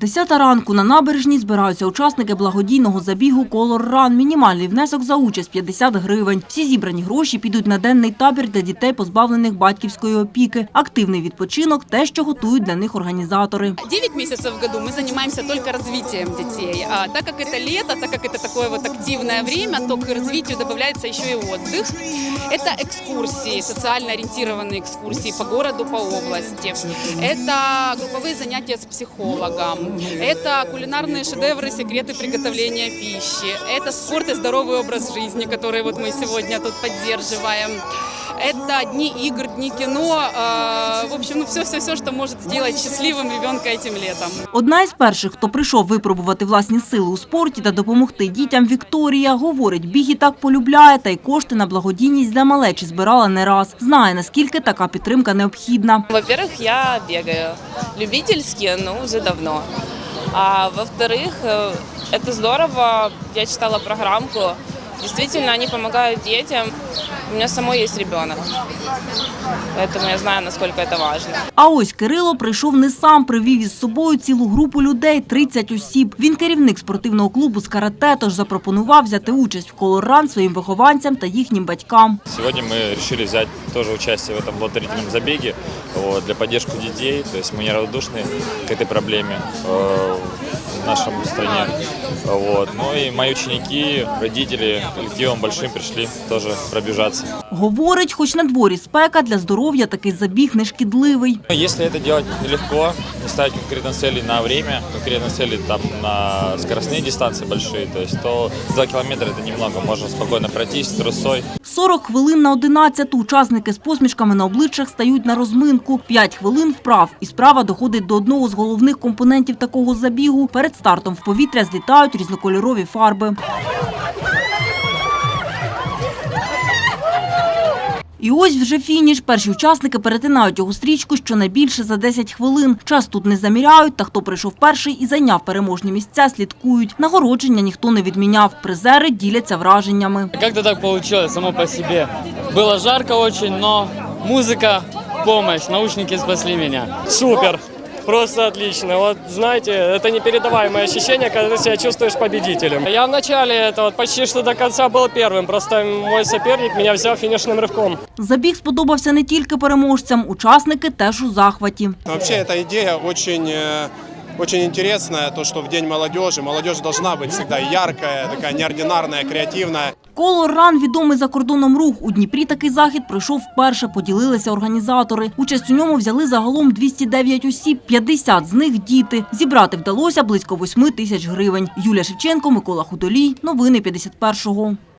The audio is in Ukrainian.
Десята ранку на набережній збираються учасники благодійного забігу «Колор Ран». Мінімальний внесок за участь – 50 гривень. Всі зібрані гроші підуть на денний табір для дітей, позбавлених батьківської опіки. Активний відпочинок – те, що готують для них організатори. 9 месяцев в году мы занимаемся только развитием детей. А так как это лето, так как это такое вот активное время, то к развитию добавляется еще и отдых. Это экскурсии, социально ориентированные экскурсии по городу, по области. Это групповые занятия с психологом. Это кулинарные шедевры, секреты приготовления пищи. Это спорт и здоровый образ жизни, который вот мы сегодня тут поддерживаем. Это дни игр, дни кино. э, В общем, ну все-все-все, что может сделать счастливым ребенка этим летом. Одна із перших, хто прийшов випробувати власні сили у спорті та допомогти дітям Вікторія, говорить, біг і так полюбляє, та й кошти на благодійність для малечі збирала не раз. Знає, наскільки така підтримка необхідна. Во-первых, я бегаю любительски, но уже давно. А во-вторых, э, это здорово. Я читала программку. Действительно, они помогают детям. У меня самой есть ребенок. Поэтому я знаю, насколько это важно. А ось Кирило прийшов не сам, привів із собою цілу групу людей, 30 осіб. Він керівник спортивного клубу з карате, тож запропонував взяти участь в колоран своїм вихованцям та їхнім батькам. Сегодня мы решили взять тоже участие в этом благотворительном забеге вот, для поддержки детей. То есть мы неравнодушны к этой проблеме э, в нашем стране. Вот. Ну и мои ученики, родители коллективом большим пришли тоже пробежаться. Говорить, хоч на дворі спека, для здоров'я такий забіг не шкідливий. Если это делать легко, не ставить конкретно цели на время, конкретно цели там на скоростные дистанции большие, то есть то 2 километра это немного, можно спокойно пройтись с трусой. 40 хвилин на 11 учасники з посмішками на обличчях стають на розминку. 5 хвилин вправ. І справа доходить до одного з головних компонентів такого забігу. Перед стартом в повітря злітають різнокольорові фарби. І ось вже фініш. Перші учасники перетинають його стрічку щонайбільше за 10 хвилин. Час тут не заміряють, та хто прийшов перший і зайняв переможні місця, слідкують. Нагородження ніхто не відміняв. Призери діляться враженнями. Як то так вийшло само по собі? Було жарко дуже, но музика, допомога, наушники спасли мене. Супер! Просто отлично. Вот знаете, это непередаваемое ощущение, когда ты себя чувствуешь победителем. Я в начале это вот почти что до конца был первым, просто мой соперник меня взял финишным рывком. Забіг сподобався не тільки переможцям, учасники теж у захваті. Вообще эта идея очень, э, очень интересная, то, что в День молодежи. Молодежь должна быть всегда яркая, такая неординарная, креативная. Коло ран відомий за кордоном рух. У Дніпрі такий захід пройшов вперше, поділилися організатори. Участь у ньому взяли загалом 209 осіб, 50 з них – діти. Зібрати вдалося близько 8 тисяч гривень. Юлія Шевченко, Микола Худолій. Новини 51-го.